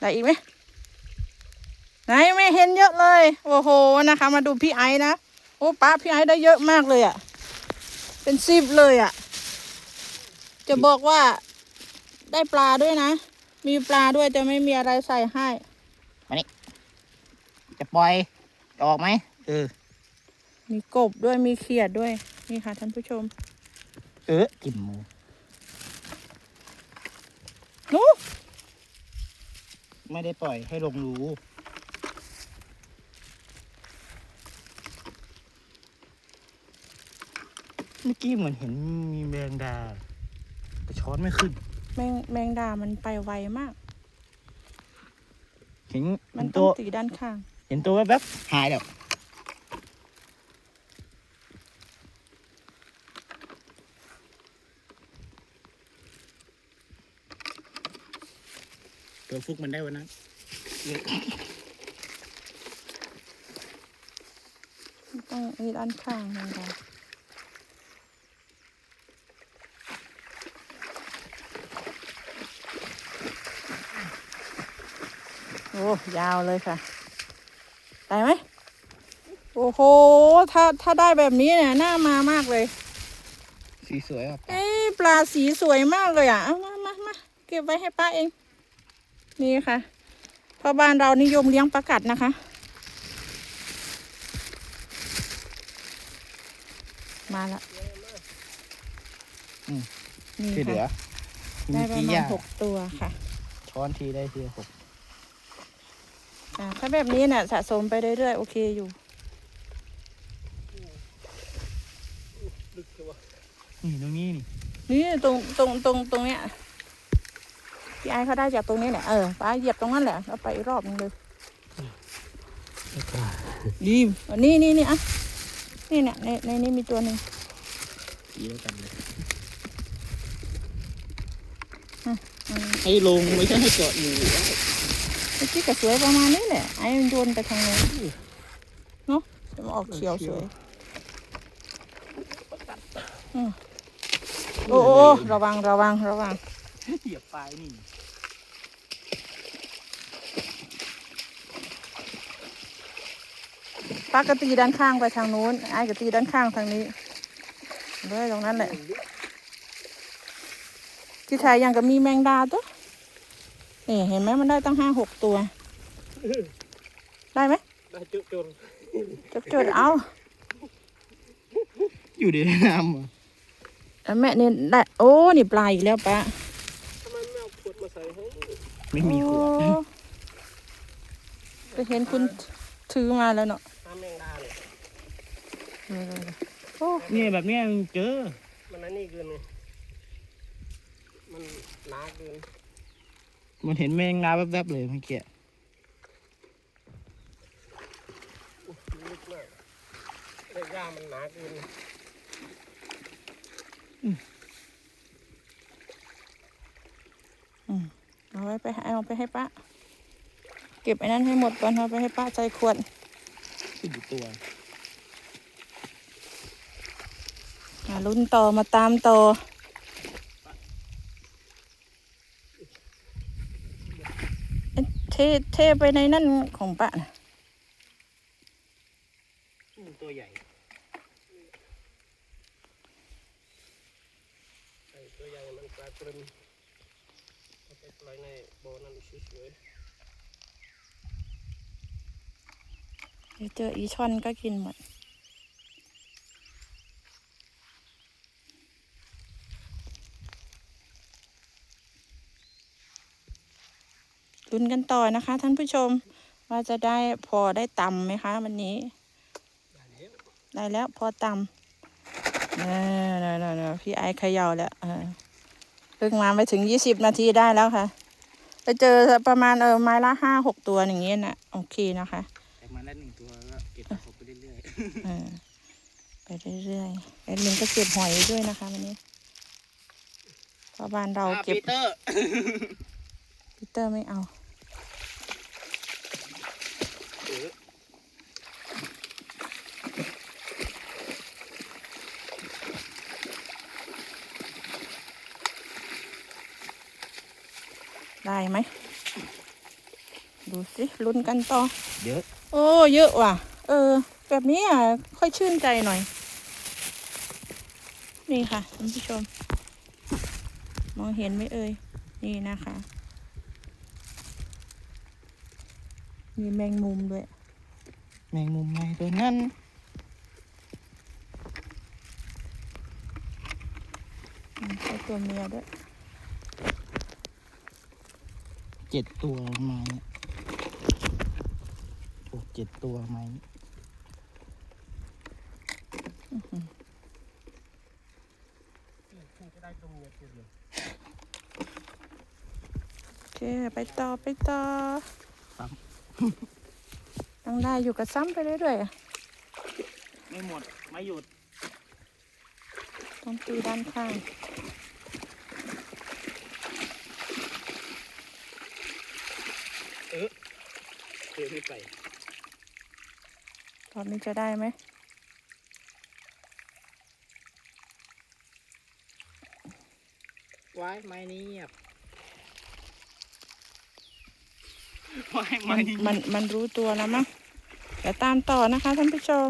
ได้อีกไหมไหนไม่เห็นเยอะเลย โอ้โหนะคะ มาดูพี่ไอ้นะโอ้ป้าพี่ไอ้ได้เยอะมากเลยอะ่ะ เป็นสิบเลยอะ่ะ จะบอกว่าได้ปลาด้วยนะ มีปลาด้วยแต่ไม่มีอะไรใส่ให้จะปล่อยจะออกไหมเออมีกบด้วยมีเขียดด้วย นี่ค่ะท่านผู้ชม เออจิ้มมือนู้ ไม่ได้ปล่อยให้ลงรูเมื่อกี้เหมือนเห็นมีแมงดา แต่ช้อนไม่ขึ้น แมงแมงดามันไปไวมาก เห็นมัเห็นนต้ตัองวตีด้านข้าง เห็นตัวแวบๆหายแล้ว ตัวฟุกมันได้วันนั้นมันต้องมีด้านข้างแมงดาโอ้ยาวเลยค่ะ ได้ไหม โอ้โห ถ้าถ้าได้แบบนี้เนี่ยน่ามามากเลย สีสวยอะเอ้ยปลาสีสวยมากเลยอะ เอามามามาเก็บไว้ให้ป้าเอง นี่ค่ะเพราะบ้านเรานิยมเลี้ยงปลากัดนะคะ มาละนี่ที่เหลือค่ะมีได้ประกี่มาอณย่างหกตัวค่ะช้อนทีได้ทีละหกอ่าถ้าแบบนี้เนี่ยสะสมไปเรื่อยๆโอเคอยู่นี่ตรงนี้นี่นี่ตรงตรงตรงตรงเนี้ย พี่ไอ้เขาได้จากตรงนี้เนี่ยเออป้าเหยียบตรงนั้นแหละแล้วไปอีกรอบนึงเลยดีนี่นี่นี่อะนี่เนี่ยในในนี้มีตัวหนึ่งสีแล้วกันเลยอืมให้ลงไม่ใช่ให้เกาะอยู่เมื่อกี้ก็สวยประมาณนี้แหละไอ้มันโยนไปทางโน้นเนาะจะมาออกเขียวสวยอืมโอ้โอ้ระวังระวังระวังเหยียบปลายนี่ ป้ากตีด้านข้างไปทางนู้นไอ้ก็ตีด้านข้างทางนี้เลยตรงนั้นแหละ ที่ไทยยังก็มีแมงดาตัวนี่เห็นไหมมันได้ตั้งห้าหกตัว ได้ไหมได้จุจนจุดจุดๆเอาอยู่ในน้ำเหรอแล้วแม่นี่ได้โอ้นี่ปลาอีกแล้วป้าทำไมไม่เอาขวดมาใส่ให้ไม่มีขวดโอ้ไปเห็นคุณถือมาแล้วเนาะ น้ำแมงดาเนี่ย โอ้ เนี่ยแบบเนี้ยมันเจอ มันนั่นนี่เกินไงมันหนาเกิน มันเห็นแมงดาแวบๆเลยเมื่อกี้อุ๊ยลึกมากเรื่องย่ามันหนาเกินเอาไว้ไปให้เอาไปให้ป้าเก็บไอ้นั้นให้หมดก่อนเอาไปให้ป้าใส่ขวดขึ้นอยู่ตัว มาลุ้นต่อมาตามต่อเอ๊ะเทเทไปในนั่นของป้านะตัวใหญ่ไอ้ตัวใหญ่มันกลายเป็นเอาไปปล่อยในบ่อนั้นสวยเดี๋ยวเจออีช่อนก็กินหมด ลุ้นกันต่อนะคะ ท่านผู้ชมว่าจะได้พอได้ตำไหมคะ วันนี้ๆได้แล้วได้แล้วพอตำเออเนอะเนอะเนอะพี่ไอซ์เขย่าแล้วเออเพิ่งมาไม่ถึงยี่สิบนาทีได้แล้วค่ะ ไปเจอประมาณเออไม้ละห้าหกตัวอย่างเงี้ยนะโอเคนะคะแต่มาแล้วหนึ่งตัวก็เก็บสะสมไปเรื่อยเออไปเรื่อยๆแอดมินก็เก็บหอยด้วยนะคะวันนี้เพราะบ้านๆเราอะเก็บปีเตอร์พีเตอร์ไม่เอา ได้ไหม ดูสิลุ้นกันต่อ เยอะ โอ้ เยอะว่ะ เออ แบบนี้อะ ค่อยชื่นใจหน่อย นี่ค่ะท่านผู้ชม มองเห็นไหมเอ่ย นี่นะคะ มีแมงมุมด้วย แมงมุมไงตัวนั้นอืมใช่ตัวเมียด้วยเจ็ดตัวไม้เนี่ยโอ้เจ็ดตัวไม้จะได้ตรงเนี้ยตัวเดียวโอเค ไปต่อ ไปต่อ ต้องได้อยู่กับซ้ำไปเรื่อยๆอะไม่หมด ไม่หยุด ต้องตีด้านข้างเออเออไม่ไปตอนนี้จะได้ไหมไว้ไม้นี้เงียบไว้ มันมันมันรู้ตัวแล้วมั้งเดี๋ยวตามต่อนะคะท่านผู้ชม